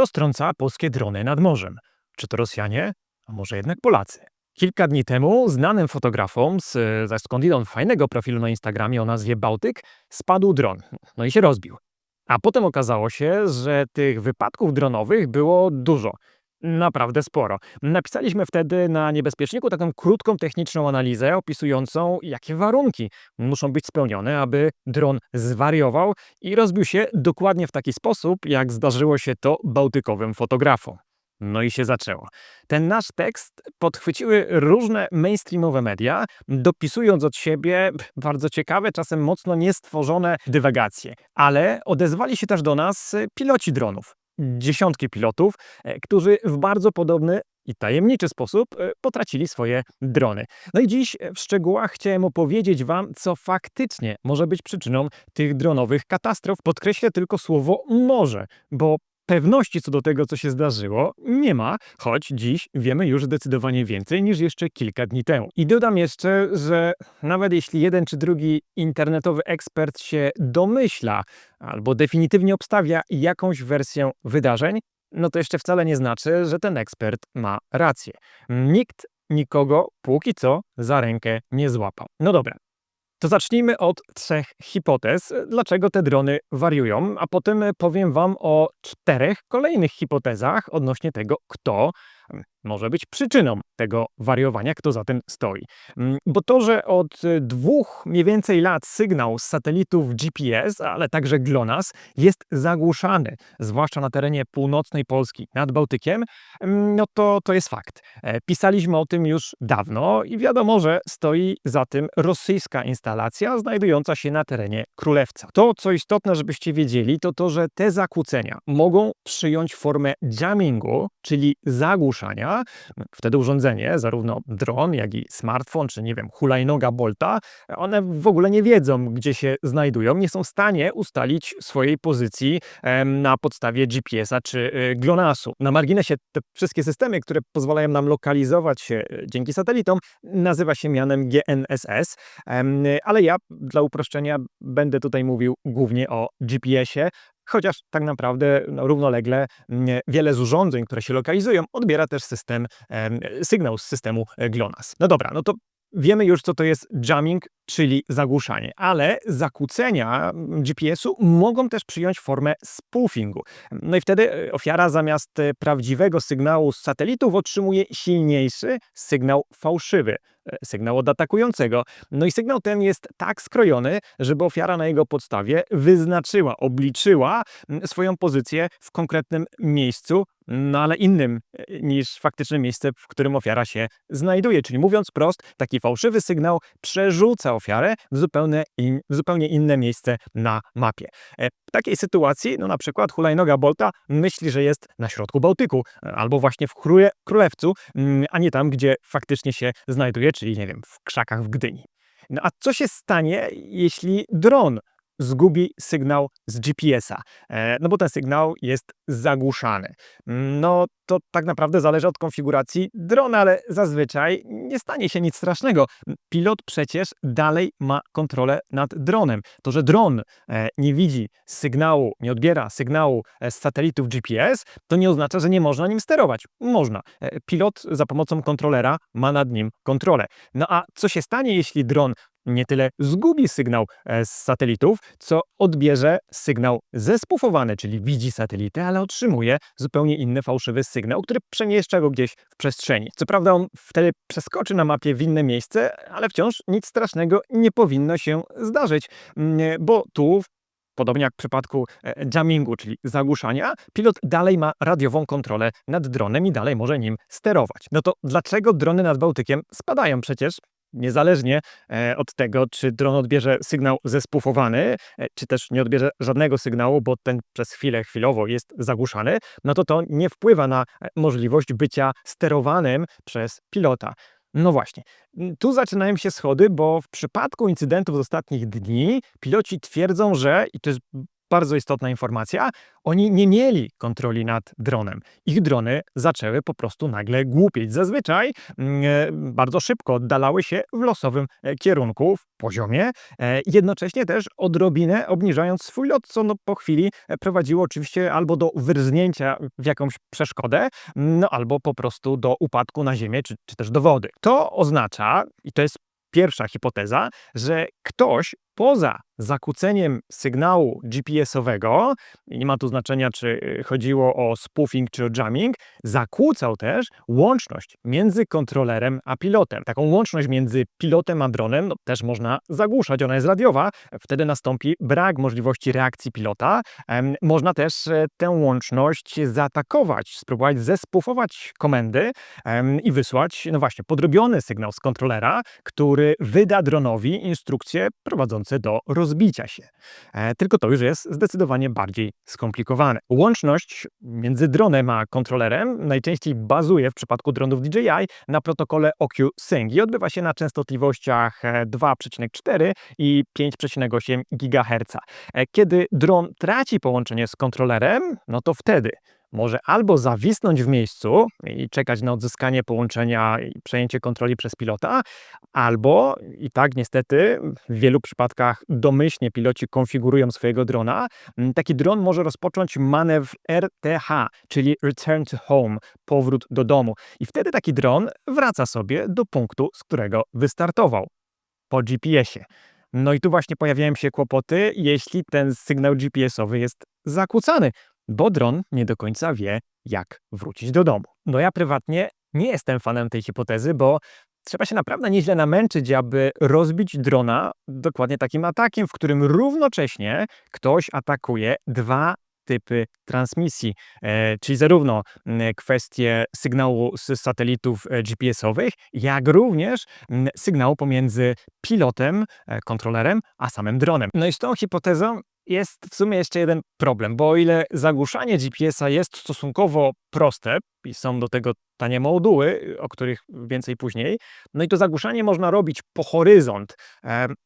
Kto strąca polskie drony nad morzem? Czy to Rosjanie, a może jednak Polacy? Kilka dni temu znanym fotografom z ze skądinąd fajnego profilu na Instagramie o nazwie Bałtyk spadł dron, no i się rozbił. A potem okazało się, że tych wypadków dronowych było dużo. Naprawdę sporo. Napisaliśmy wtedy na niebezpieczniku taką krótką techniczną analizę opisującą, jakie warunki muszą być spełnione, aby dron zwariował i rozbił się dokładnie w taki sposób, jak zdarzyło się to bałtykowym fotografom. No i się zaczęło. Ten nasz tekst podchwyciły różne mainstreamowe media, dopisując od siebie bardzo ciekawe, czasem mocno niestworzone dywagacje. Ale odezwali się też do nas piloci dronów. Dziesiątki pilotów, e, którzy w bardzo podobny i tajemniczy sposób e, potracili swoje drony. No i dziś w szczegółach chciałem opowiedzieć Wam, co faktycznie może być przyczyną tych dronowych katastrof. Podkreślę tylko słowo może, bo pewności co do tego, co się zdarzyło, nie ma, choć dziś wiemy już zdecydowanie więcej niż jeszcze kilka dni temu. I dodam jeszcze, że nawet jeśli jeden czy drugi internetowy ekspert się domyśla albo definitywnie obstawia jakąś wersję wydarzeń, no to jeszcze wcale nie znaczy, że ten ekspert ma rację. Nikt nikogo póki co za rękę nie złapał. No dobra, to zacznijmy od trzech hipotez, dlaczego te drony wariują, a potem powiem Wam o czterech kolejnych hipotezach odnośnie tego, kto może być przyczyną tego wariowania, kto za tym stoi. Mm, bo to, że od y, dwóch mniej więcej lat sygnał z satelitów GPS, ale także GLONASS jest zagłuszany, zwłaszcza na terenie północnej Polski nad Bałtykiem, mm, no to, to jest fakt. E, pisaliśmy o tym już dawno i wiadomo, że stoi za tym rosyjska instalacja znajdująca się na terenie Królewca. To, co istotne, żebyście wiedzieli, to to, że te zakłócenia mogą przyjąć formę jammingu, czyli zagłuszania, wtedy urządzenie, zarówno dron, jak i smartfon, czy nie wiem, hulajnoga Bolta, one w ogóle nie wiedzą, gdzie się znajdują, nie są w stanie ustalić swojej pozycji na podstawie GPS-a czy y, GLONASS-u. Na marginesie te wszystkie systemy, które pozwalają nam lokalizować się y, dzięki satelitom, nazywa się mianem GNSS, ale ja dla uproszczenia będę tutaj mówił głównie o GPS-ie, chociaż tak naprawdę no, równolegle mm, wiele z urządzeń, które się lokalizują, odbiera też system, sygnał z systemu e, GLONASS. No dobra, no to Wiemy już, co to jest jamming, czyli zagłuszanie, ale zakłócenia mm, GPS-u mogą też przyjąć formę spoofingu. No i wtedy e, ofiara zamiast e, prawdziwego sygnału z satelitów otrzymuje silniejszy sygnał fałszywy, e, sygnał od atakującego. No i sygnał ten jest tak skrojony, żeby ofiara na jego podstawie wyznaczyła, obliczyła mm, swoją pozycję w konkretnym miejscu no ale innym e, niż faktyczne miejsce, w którym ofiara się znajduje. Czyli mówiąc prost, taki fałszywy sygnał przerzuca ofiarę w zupełnie, in, w zupełnie inne miejsce na mapie. E, w takiej sytuacji, no na przykład hulajnoga Bolta myśli, że jest na środku Bałtyku e, albo właśnie w Królewcu, mm, a nie tam, gdzie faktycznie się znajduje, czyli nie wiem, w krzakach w Gdyni. No a co się stanie, jeśli dron zgubi sygnał z GPS-a, e, no bo ten sygnał jest zagłuszany. No to tak naprawdę zależy od konfiguracji drona, ale zazwyczaj nie stanie się nic strasznego. Pilot przecież dalej ma kontrolę nad dronem. To, że dron e, nie widzi sygnału, nie odbiera sygnału e, z satelitów GPS, to nie oznacza, że nie można nim sterować. Można. Pilot za pomocą kontrolera ma nad nim kontrolę. No a co się stanie, jeśli dron nie tyle zgubi sygnał e, z satelitów, co odbierze sygnał zespufowany, czyli widzi satelitę, ale otrzymuje zupełnie inny fałszywy sygnał, który przemieszcza go gdzieś w przestrzeni. Co prawda on wtedy przeskoczy na mapie w inne miejsce, ale wciąż nic strasznego nie powinno się zdarzyć, mm, bo tu Podobnie jak w przypadku e, jammingu, czyli zagłuszania, pilot dalej ma radiową kontrolę nad dronem i dalej może nim sterować. No to dlaczego drony nad Bałtykiem spadają? Przecież niezależnie e, od tego, czy dron odbierze sygnał zespufowany, e, czy też nie odbierze żadnego sygnału, bo ten przez chwilę, chwilowo jest zagłuszany, no to to nie wpływa na e, możliwość bycia sterowanym przez pilota. No właśnie, tu zaczynają się schody, bo w przypadku incydentów z ostatnich dni piloci twierdzą, że, i to jest bardzo istotna informacja, oni nie mieli kontroli nad dronem. Ich drony zaczęły po prostu nagle głupieć. Zazwyczaj mm, e, bardzo szybko oddalały się w losowym e, kierunku, w poziomie, e, jednocześnie też odrobinę obniżając swój lot, co no po chwili prowadziło oczywiście albo do wyrżnięcia w jakąś przeszkodę, no albo po prostu do upadku na ziemię, czy, czy też do wody. To oznacza, i to jest pierwsza hipoteza, że ktoś poza zakłóceniem sygnału GPS-owego, nie ma tu znaczenia, czy y, chodziło o spoofing czy o jamming, zakłócał też łączność między kontrolerem a pilotem. Taką łączność między pilotem a dronem no, też można zagłuszać, ona jest radiowa, wtedy nastąpi brak możliwości reakcji pilota. Można też e, tę łączność zaatakować, spróbować zespufować komendy i wysłać, no właśnie, podrobiony sygnał z kontrolera, który wyda dronowi instrukcje do rozbicia się. E, tylko to już jest zdecydowanie bardziej skomplikowane. Łączność między dronem a kontrolerem najczęściej bazuje w przypadku dronów DJI na protokole OQ-Sync i odbywa się na częstotliwościach e, 2,4 i 5,8 GHz. E, Kiedy dron traci połączenie z kontrolerem, no to wtedy może albo zawisnąć w miejscu i czekać na odzyskanie połączenia i przejęcie kontroli przez pilota, albo i tak niestety w wielu przypadkach domyślnie piloci konfigurują swojego drona. m, Taki dron może rozpocząć manewr RTH, czyli Return to Home, powrót do domu. I wtedy taki dron wraca sobie do punktu, z którego wystartował po GPS-ie. No i tu właśnie pojawiają się kłopoty, jeśli ten sygnał GPS-owy jest zakłócany, bo dron nie do końca wie, jak wrócić do domu. No ja prywatnie nie jestem fanem tej hipotezy, bo trzeba się naprawdę nieźle namęczyć, aby rozbić drona dokładnie takim atakiem, w którym równocześnie ktoś atakuje dwa typy transmisji, e, czyli zarówno kwestie sygnału z satelitów e, GPS-owych, jak również m, sygnału pomiędzy pilotem, e, kontrolerem, a samym dronem. No i z tą hipotezą jest w sumie jeszcze jeden problem, bo o ile zagłuszanie GPS-a jest stosunkowo proste i są do tego tanie moduły, o których więcej później, no i to zagłuszanie można robić po horyzont,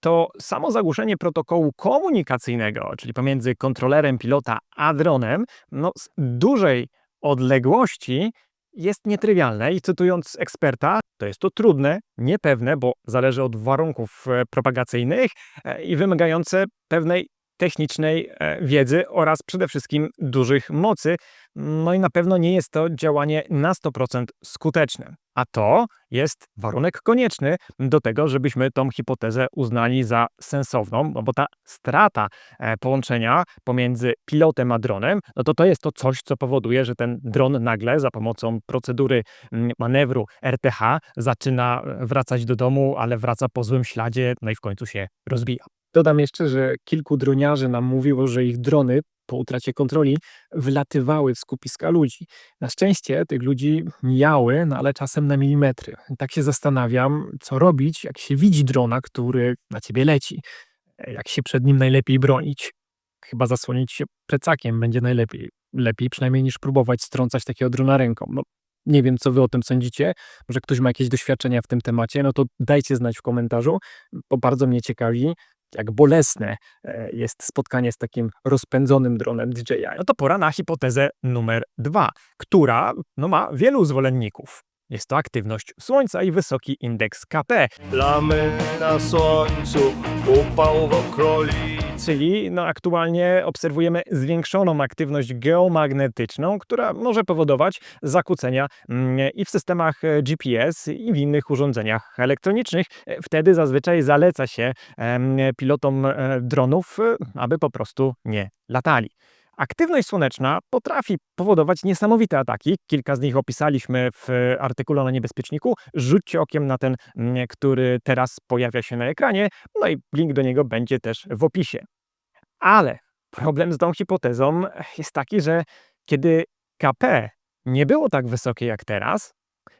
to samo zagłuszenie protokołu komunikacyjnego, czyli pomiędzy kontrolerem pilota a dronem, no z dużej odległości jest nietrywialne. I cytując eksperta, to jest to trudne, niepewne, bo zależy od warunków e, propagacyjnych e, i wymagające pewnej technicznej e, wiedzy oraz przede wszystkim dużych mocy. No i na pewno nie jest to działanie na 100% skuteczne. A to jest warunek konieczny do tego, żebyśmy tą hipotezę uznali za sensowną, no bo ta strata e, połączenia pomiędzy pilotem a dronem, no to to jest to coś, co powoduje, że ten dron nagle za pomocą procedury mm, manewru RTH zaczyna e, wracać do domu, ale wraca po złym śladzie, no i w końcu się rozbija. Dodam jeszcze, że kilku droniarzy nam mówiło, że ich drony po utracie kontroli wylatywały z skupiska ludzi. Na szczęście tych ludzi mijały, no ale czasem na milimetry. Tak się zastanawiam, co robić, jak się widzi drona, który na ciebie leci. Jak się przed nim najlepiej bronić? Chyba zasłonić się plecakiem będzie najlepiej. Lepiej przynajmniej niż próbować strącać takiego drona ręką. No, nie wiem, co wy o tym sądzicie. Może ktoś ma jakieś doświadczenia w tym temacie, no to dajcie znać w komentarzu, bo bardzo mnie ciekawi, jak bolesne e, jest spotkanie z takim rozpędzonym dronem DJI. No to pora na hipotezę numer dwa, która no, ma wielu zwolenników. Jest to aktywność Słońca i wysoki indeks KP, Plamy na słońcu, upał w okolicy. Czyli no, aktualnie obserwujemy zwiększoną aktywność geomagnetyczną, która może powodować zakłócenia mm, i w systemach e, GPS, i w innych urządzeniach elektronicznych. E, Wtedy zazwyczaj zaleca się pilotom e, dronów, aby po prostu nie latali. Aktywność słoneczna potrafi powodować niesamowite ataki. Kilka z nich opisaliśmy w e, artykule na niebezpieczniku. Rzućcie okiem na ten, który teraz pojawia się na ekranie, no i link do niego będzie też w opisie. Ale problem z tą hipotezą jest taki, że kiedy KP nie było tak wysokie jak teraz,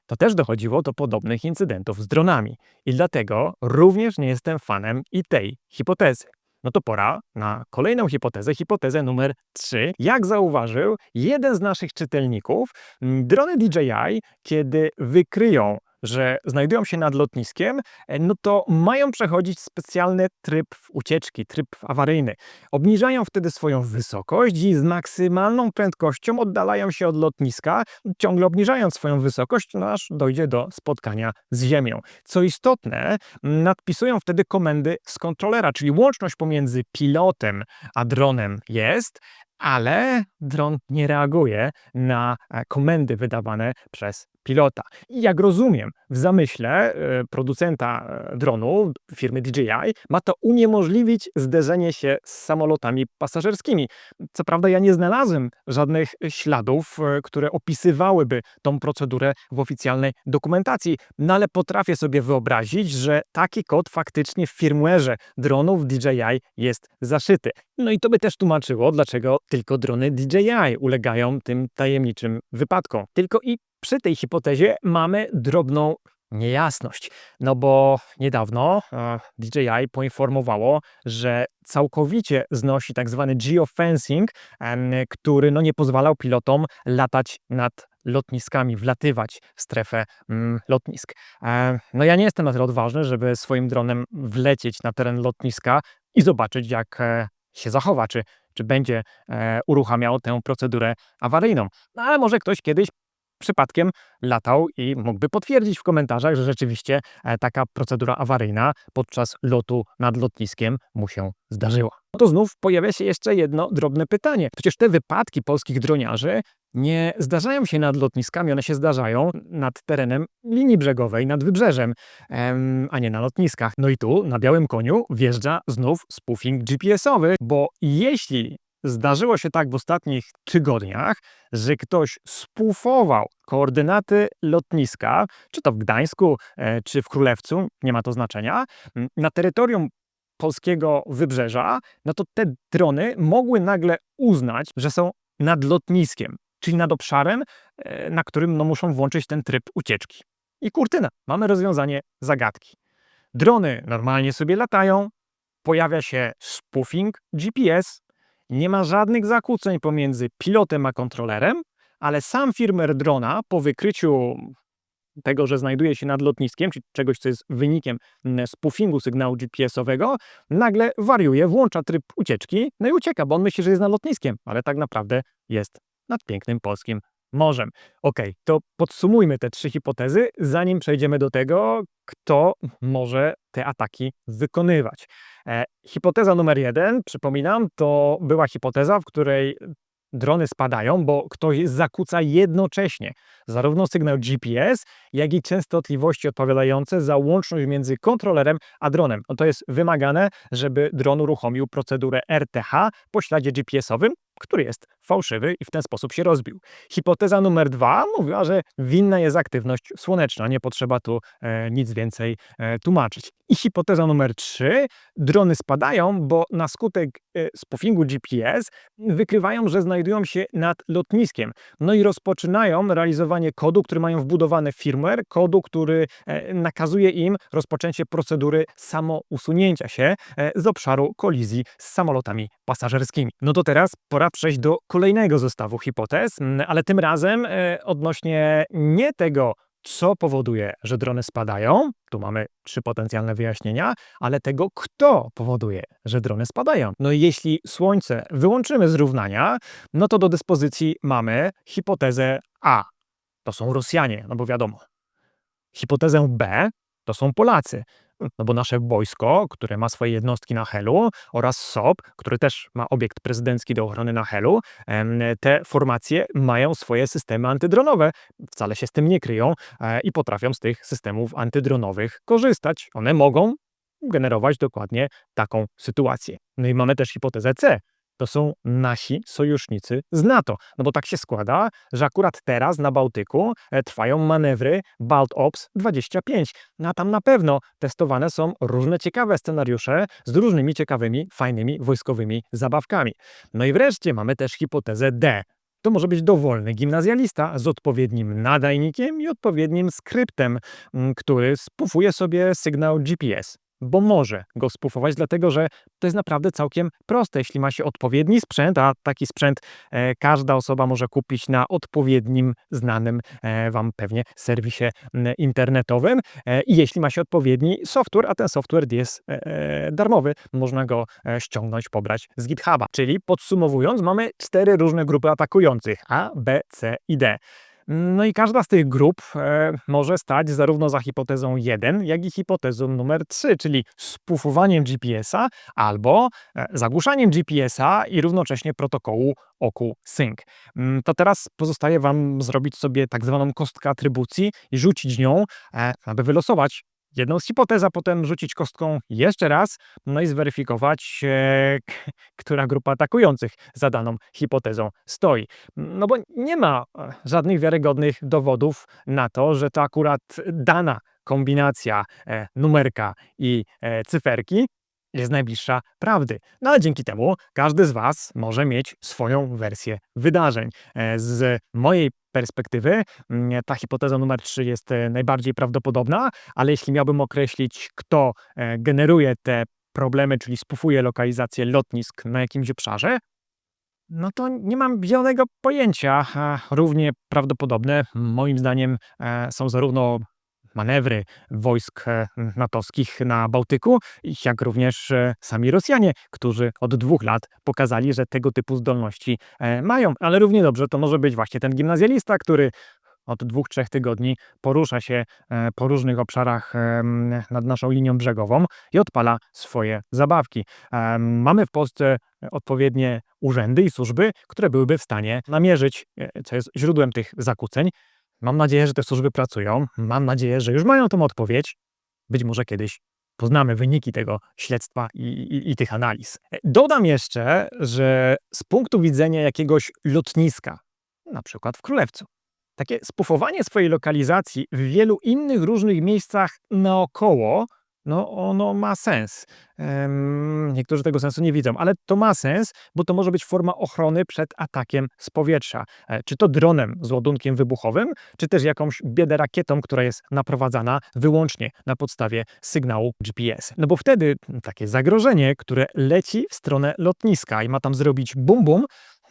to też dochodziło do podobnych incydentów z dronami. I dlatego również nie jestem fanem i tej hipotezy. No to pora na kolejną hipotezę, hipotezę numer 3. Jak zauważył jeden z naszych czytelników, m, drony DJI, kiedy wykryją że znajdują się nad lotniskiem, e, no to mają przechodzić specjalny tryb ucieczki, tryb awaryjny. Obniżają wtedy swoją wysokość i z maksymalną prędkością oddalają się od lotniska, ciągle obniżając swoją wysokość, no aż dojdzie do spotkania z Ziemią. Co istotne, nadpisują wtedy komendy z kontrolera, czyli łączność pomiędzy pilotem a dronem jest, ale dron nie reaguje na e, komendy wydawane przez pilota. I jak rozumiem, w zamyśle e, producenta e, dronu, firmy DJI, ma to uniemożliwić zderzenie się z samolotami pasażerskimi. Co prawda ja nie znalazłem żadnych śladów, e, które opisywałyby tą procedurę w oficjalnej dokumentacji, no ale potrafię sobie wyobrazić, że taki kod faktycznie w firmware'ze dronów DJI jest zaszyty. No i to by też tłumaczyło, dlaczego tylko drony DJI ulegają tym tajemniczym wypadkom. Tylko i przy tej hipotezie mamy drobną niejasność, no bo niedawno DJI poinformowało, że całkowicie znosi tak zwany geofencing, który no, nie pozwalał pilotom latać nad lotniskami, wlatywać w strefę mm, lotnisk. E, no ja nie jestem na tyle odważny, żeby swoim dronem wlecieć na teren lotniska i zobaczyć, jak e, się zachowa, czy, czy będzie e, uruchamiał tę procedurę awaryjną. No, ale może ktoś kiedyś przypadkiem latał i mógłby potwierdzić w komentarzach, że rzeczywiście e, taka procedura awaryjna podczas lotu nad lotniskiem mu się zdarzyła. No to znów pojawia się jeszcze jedno drobne pytanie. Przecież te wypadki polskich droniarzy nie zdarzają się nad lotniskami, one się zdarzają nad terenem linii brzegowej, nad wybrzeżem, em, a nie na lotniskach. No i tu na białym koniu wjeżdża znów spoofing GPS-owy, bo jeśli zdarzyło się tak w ostatnich tygodniach, że ktoś spoofował koordynaty lotniska, czy to w Gdańsku, e, czy w Królewcu, nie ma to znaczenia, na terytorium polskiego wybrzeża, no to te drony mogły nagle uznać, że są nad lotniskiem, czyli nad obszarem, e, na którym no, muszą włączyć ten tryb ucieczki. I kurtyna, mamy rozwiązanie zagadki. Drony normalnie sobie latają, pojawia się spoofing GPS, nie ma żadnych zakłóceń pomiędzy pilotem a kontrolerem, ale sam firmware drona po wykryciu tego, że znajduje się nad lotniskiem, czyli czegoś, co jest wynikiem mm, spoofingu sygnału GPS-owego, nagle wariuje, włącza tryb ucieczki, no i ucieka, bo on myśli, że jest nad lotniskiem, ale tak naprawdę jest nad pięknym polskim morzem. Ok, to podsumujmy te trzy hipotezy, zanim przejdziemy do tego, kto może te ataki wykonywać. E, hipoteza numer jeden, przypominam, to była hipoteza, w której drony spadają, bo ktoś zakłóca jednocześnie zarówno sygnał GPS, jak i częstotliwości odpowiadające za łączność między kontrolerem a dronem. No to jest wymagane, żeby dron uruchomił procedurę RTH po śladzie GPS-owym, który jest fałszywy i w ten sposób się rozbił. Hipoteza numer dwa mówiła, że winna jest aktywność słoneczna, nie potrzeba tu e, nic więcej e, tłumaczyć. I hipoteza numer trzy, drony spadają, bo na skutek e, spoofingu GPS wykrywają, że znajdują się nad lotniskiem. No i rozpoczynają realizowanie kodu, który mają wbudowany firmware, kodu, który e, nakazuje im rozpoczęcie procedury samousunięcia się e, z obszaru kolizji z samolotami pasażerskimi. No to teraz pora przejść do kolejnego zestawu hipotez, m, ale tym razem e, odnośnie nie tego, co powoduje, że drony spadają, tu mamy trzy potencjalne wyjaśnienia, ale tego, kto powoduje, że drony spadają. No i jeśli Słońce wyłączymy z równania, no to do dyspozycji mamy hipotezę A. To są Rosjanie, no bo wiadomo. Hipotezę B to są Polacy. No bo nasze wojsko, które ma swoje jednostki na Helu oraz SOP, który też ma obiekt prezydencki do ochrony na Helu, te formacje mają swoje systemy antydronowe. Wcale się z tym nie kryją e, i potrafią z tych systemów antydronowych korzystać. One mogą generować dokładnie taką sytuację. No i mamy też hipotezę C. To są nasi sojusznicy z NATO. No bo tak się składa, że akurat teraz na Bałtyku e, trwają manewry BaltOps 25. No a tam na pewno testowane są różne ciekawe scenariusze z różnymi ciekawymi, fajnymi wojskowymi zabawkami. No i wreszcie mamy też hipotezę D. To może być dowolny gimnazjalista z odpowiednim nadajnikiem i odpowiednim skryptem, który spufuje sobie sygnał GPS. Bo może go spufować, dlatego że to jest naprawdę całkiem proste. Jeśli ma się odpowiedni sprzęt, a taki sprzęt e, każda osoba może kupić na odpowiednim, znanym e, Wam pewnie serwisie internetowym. E, I jeśli ma się odpowiedni software, a ten software jest e, e, darmowy, można go e, ściągnąć, pobrać z GitHuba. Czyli podsumowując, mamy cztery różne grupy atakujących: A, B, C i D. No i każda z tych grup e, może stać zarówno za hipotezą 1, jak i hipotezą numer 3, czyli spufowaniem GPS-a albo e, zagłuszaniem GPS-a i równocześnie protokołu OKU-Sync. Mm, To teraz pozostaje Wam zrobić sobie tak zwaną kostkę atrybucji i rzucić nią, e, aby wylosować jedną z hipotez, a potem rzucić kostką jeszcze raz, no i zweryfikować, e, która grupa atakujących za daną hipotezą stoi. No bo nie ma e, żadnych wiarygodnych dowodów na to, że to akurat dana kombinacja e, numerka i e, cyferki jest najbliższa prawdy. No ale dzięki temu każdy z Was może mieć swoją wersję wydarzeń. E, Z mojej perspektywy mm, ta hipoteza numer 3 jest e, najbardziej prawdopodobna, ale jeśli miałbym określić, kto e, generuje te problemy, czyli spufuje lokalizację lotnisk na jakimś obszarze, no to nie mam zielonego pojęcia. A Równie prawdopodobne, moim zdaniem, są zarówno manewry wojsk e, natowskich na Bałtyku, jak również e, sami Rosjanie, którzy od dwóch lat pokazali, że tego typu zdolności e, mają. Ale równie dobrze to może być właśnie ten gimnazjalista, który od dwóch, trzech tygodni porusza się po różnych obszarach nad naszą linią brzegową i odpala swoje zabawki. Mamy w Polsce odpowiednie urzędy i służby, które byłyby w stanie namierzyć, co jest źródłem tych zakłóceń. Mam nadzieję, że te służby pracują. Mam nadzieję, że już mają tą odpowiedź. Być może kiedyś poznamy wyniki tego śledztwa i, i, i tych analiz. E, Dodam jeszcze, że z punktu widzenia jakiegoś lotniska, na przykład w Królewcu, takie spufowanie swojej lokalizacji w wielu innych różnych miejscach naokoło, no ono ma sens. Niektórzy tego sensu nie widzą, ale to ma sens, bo to może być forma ochrony przed atakiem z powietrza. E, Czy to dronem z ładunkiem wybuchowym, czy też jakąś biedę rakietą, która jest naprowadzana wyłącznie na podstawie sygnału GPS. No bo wtedy takie zagrożenie, które leci w stronę lotniska i ma tam zrobić bum bum,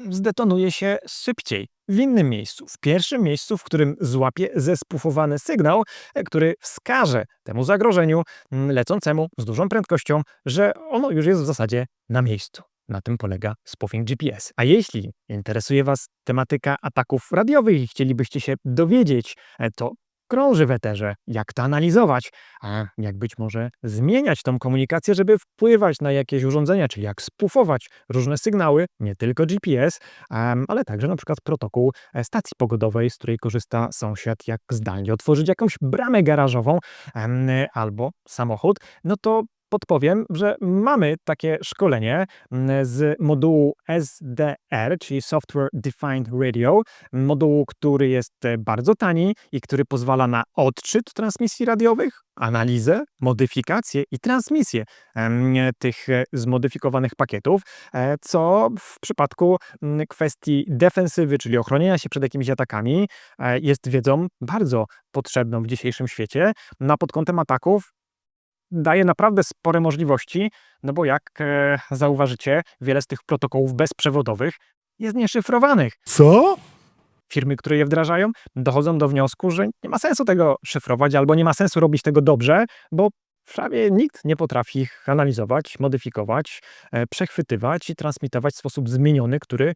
zdetonuje się szybciej w innym miejscu, w pierwszym miejscu, w którym złapie zespufowany sygnał, e, który wskaże temu zagrożeniu mm, lecącemu z dużą prędkością, że ono już jest w zasadzie na miejscu. Na tym polega spoofing GPS. A jeśli interesuje Was tematyka ataków radiowych i chcielibyście się dowiedzieć, e, to krąży w eterze, jak to analizować, a jak być może zmieniać tą komunikację, żeby wpływać na jakieś urządzenia, czyli jak spufować różne sygnały, nie tylko GPS, ale także na przykład protokół e, stacji pogodowej, z której korzysta sąsiad, jak zdalnie otworzyć jakąś bramę garażową albo samochód, no to podpowiem, że mamy takie szkolenie mm, z modułu SDR, czyli Software Defined Radio, modułu, który jest e, bardzo tani i który pozwala na odczyt transmisji radiowych, analizę, modyfikację i transmisję tych e, zmodyfikowanych pakietów, e, co w przypadku mm, kwestii defensywy, czyli ochronienia się przed jakimiś atakami, jest wiedzą bardzo potrzebną w dzisiejszym świecie. Na pod kątem ataków daje naprawdę spore możliwości, no bo jak e, zauważycie, wiele z tych protokołów bezprzewodowych jest nieszyfrowanych. Co? Firmy, które je wdrażają, dochodzą do wniosku, że nie ma sensu tego szyfrować albo nie ma sensu robić tego dobrze, bo prawie nikt nie potrafi ich analizować, modyfikować, e, przechwytywać i transmitować w sposób zmieniony, który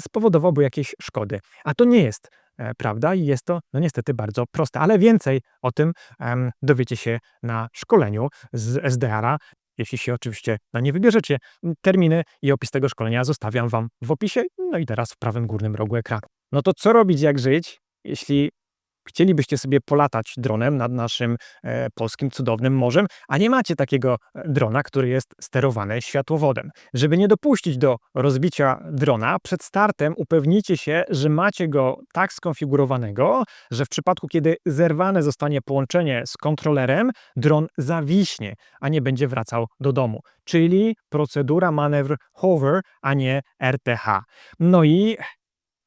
spowodowałby jakieś szkody. A to nie jest prawda i jest to no niestety bardzo proste, ale więcej o tym em, dowiecie się na szkoleniu z SDR-a. Jeśli się oczywiście na nie wybierzecie, terminy i opis tego szkolenia zostawiam Wam w opisie, no i teraz w prawym górnym rogu ekranu. No to co robić, jak żyć, jeśli chcielibyście sobie polatać dronem nad naszym e, polskim cudownym morzem, a nie macie takiego e, drona, który jest sterowany światłowodem. Żeby nie dopuścić do rozbicia drona, przed startem upewnijcie się, że macie go tak skonfigurowanego, że w przypadku, kiedy zerwane zostanie połączenie z kontrolerem, dron zawiśnie, a nie będzie wracał do domu. Czyli procedura manewr hover, a nie RTH. No i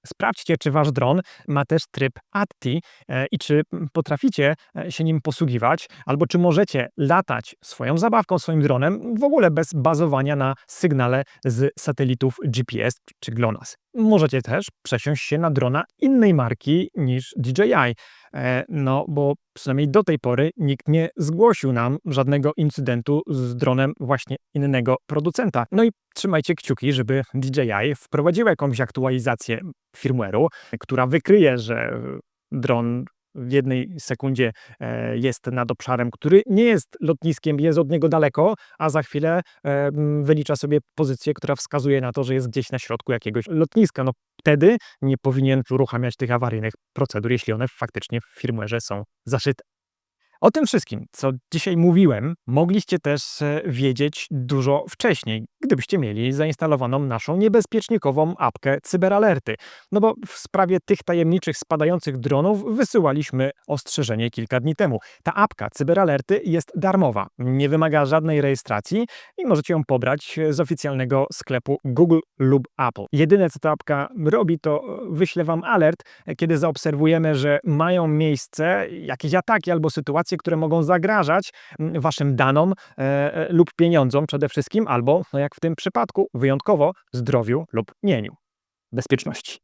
Sprawdźcie, czy wasz dron ma też tryb ATTI e, i czy potraficie e, się nim posługiwać, albo czy możecie latać swoją zabawką, swoim dronem w ogóle bez bazowania na sygnale z satelitów GPS czy GLONASS. Możecie też przesiąść się na drona innej marki niż DJI. E, No, bo przynajmniej do tej pory nikt nie zgłosił nam żadnego incydentu z dronem właśnie innego producenta. No i trzymajcie kciuki, żeby DJI wprowadził jakąś aktualizację firmware'u, która wykryje, że dron w jednej sekundzie e, jest nad obszarem, który nie jest lotniskiem, jest od niego daleko, a za chwilę e, wylicza sobie pozycję, która wskazuje na to, że jest gdzieś na środku jakiegoś lotniska. No wtedy nie powinien uruchamiać tych awaryjnych procedur, jeśli one faktycznie w firmware'ze są zaszyte. O tym wszystkim, co dzisiaj mówiłem, mogliście też e, wiedzieć dużo wcześniej, gdybyście mieli zainstalowaną naszą niebezpiecznikową apkę Cyberalerty. No bo w sprawie tych tajemniczych spadających dronów wysyłaliśmy ostrzeżenie kilka dni temu. Ta apka Cyberalerty jest darmowa, nie wymaga żadnej rejestracji i możecie ją pobrać z oficjalnego sklepu Google lub Apple. Jedyne co ta apka robi, to e, wyśle wam alert, e, kiedy zaobserwujemy, że mają miejsce jakieś ataki albo sytuacje, które mogą zagrażać mm, waszym danom e, e, lub pieniądzom przede wszystkim, albo, no jak w tym przypadku, wyjątkowo zdrowiu lub mieniu. Bezpieczności.